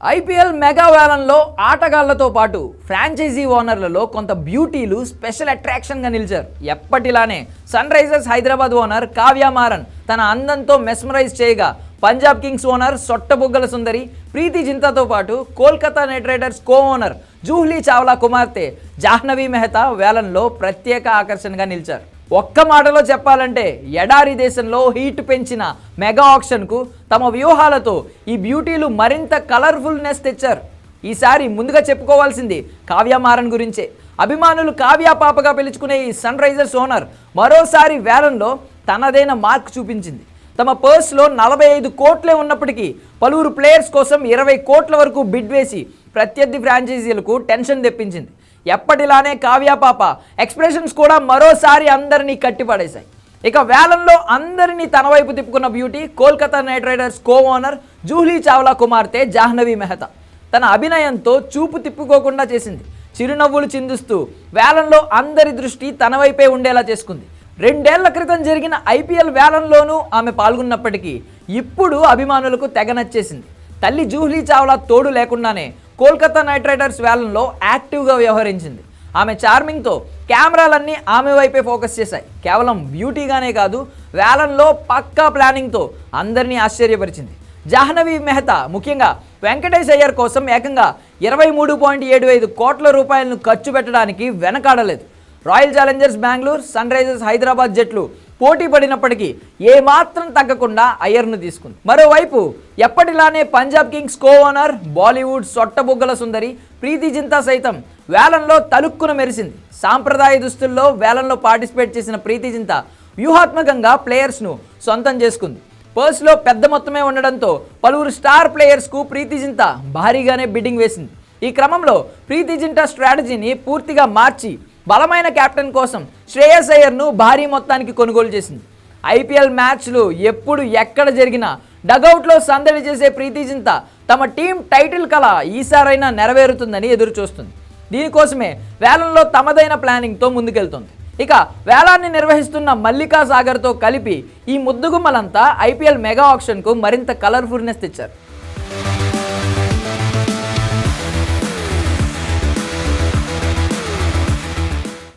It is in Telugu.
ఐపీఎల్ మెగా వేలంలో ఆటగాళ్ళతో పాటు ఫ్రాంచైజీ ఓనర్లలో కొంత బ్యూటీలు స్పెషల్ అట్రాక్షన్గా నిలిచారు. ఎప్పటిలానే Sunrisers Hyderabad owner Kavya Maran తన అందంతో మెస్మరైజ్ చేయగా పంజాబ్ కింగ్స్ ఓనర్ సొట్టబుగ్గల సుందరి ప్రీతి జింతాతో పాటు Kolkata Knight Riders co owner Juhi Chawla కుమార్తె జాహ్నవి మెహతా వేలంలో ప్రత్యేక ఆకర్షణగా నిలిచారు. ఒక్క మాటలో చెప్పాలంటే ఎడారి దేశంలో హీట్ పెంచిన మెగా ఆక్షన్కు తమ వ్యూహాలతో ఈ బ్యూటీలు మరింత కలర్ఫుల్నెస్ తెచ్చారు. ఈసారి ముందుగా చెప్పుకోవాల్సింది కావ్య మారన్ గురించే. అభిమానులు కావ్య పాపగా పిలుచుకునే ఈ సన్ రైజర్స్ ఓనర్ మరోసారి వేలంలో తనదైన మార్క్ చూపించింది. తమ పర్స్లో నలభై ఐదు కోట్లే ఉన్నప్పటికీ పలువురు ప్లేయర్స్ కోసం ఇరవై కోట్ల వరకు బిడ్ వేసి ప్రత్యర్థి ఫ్రాంచైజీలకు టెన్షన్ తెప్పించింది. ఎప్పటిలానే కావ్యాపాప ఎక్స్ప్రెషన్స్ కూడా మరోసారి అందరినీ కట్టిపడేశాయి. ఇక వేలంలో అందరినీ తన వైపు తిప్పుకున్న beauty Kolkata Knight Riders co owner Juhi Chawla కుమార్తె జాహ్నవి మెహతా తన అభినయంతో చూపు తిప్పుకోకుండా చేసింది. చిరునవ్వులు చిందిస్తూ వేలంలో అందరి దృష్టి తన వైపే ఉండేలా చేసుకుంది. రెండేళ్ళ క్రితం జరిగిన ఐపీఎల్ వేలంలోనూ ఆమె పాల్గొన్నప్పటికీ ఇప్పుడు అభిమానులకు తెగ నచ్చేసింది. తల్లి జూహ్లీ చావ్లా తోడు లేకుండానే కోల్కతా నైట్ రైడర్స్ వేలంలో యాక్టివ్గా వ్యవహరించింది. ఆమె చార్మింగ్తో కెమెరాలన్నీ ఆమె వైపే ఫోకస్ చేశాయి. కేవలం బ్యూటీగానే కాదు వేలంలో పక్కా ప్లానింగ్తో అందరినీ ఆశ్చర్యపరిచింది. జాహ్నవి మెహతా ముఖ్యంగా వెంకటేష్ అయ్యర్ కోసం ఏకంగా ఇరవై మూడు పాయింట్ ఏడు ఐదు కోట్ల రూపాయలను ఖర్చు పెట్టడానికి వెనకాడలేదు. Royal Challengers Bengaluru Sunrisers Hyderabad జట్లు పోటీ పడినప్పటికీ ఏమాత్రం తగ్గకుండా అయ్యర్ను తీసుకుంది. మరోవైపు ఎప్పటిలానే Punjab Kings co owner Bollywood సొట్టబుగ్గల సుందరి ప్రీతి జింతా సైతం వేలంలో తలుక్కున మెరిసింది. సాంప్రదాయ దుస్తుల్లో వేలంలో పార్టిసిపేట్ చేసిన ప్రీతి జింతా వ్యూహాత్మకంగా ప్లేయర్స్ను సొంతం చేసుకుంది. పర్స్లో పెద్ద మొత్తమే ఉండడంతో పలువురు స్టార్ ప్లేయర్స్కు ప్రీతి జింతా భారీగానే బిడ్డింగ్ వేసింది. ఈ క్రమంలో ప్రీతి జింటా స్ట్రాటజీని పూర్తిగా మార్చి బలమైన కెప్టెన్ కోసం శ్రేయస్ అయ్యర్ను భారీ మొత్తానికి కొనుగోలు చేసింది. ఐపీఎల్ మ్యాచ్లు ఎప్పుడు ఎక్కడ జరిగినా డగౌట్లో సందడి చేసే ప్రీతి చింత తమ టీం టైటిల్ కళ ఈసారైనా నెరవేరుతుందని ఎదురుచూస్తుంది. దీనికోసమే వేలంలో తమదైన ప్లానింగ్తో ముందుకెళ్తుంది. ఇక వేలాన్ని నిర్వహిస్తున్న మల్లికా సాగర్తో కలిపి ఈ ముద్దుగుమ్మలంతా ఐపీఎల్ మెగా ఆప్షన్కు మరింత కలర్ఫుల్నెస్ తెచ్చారు.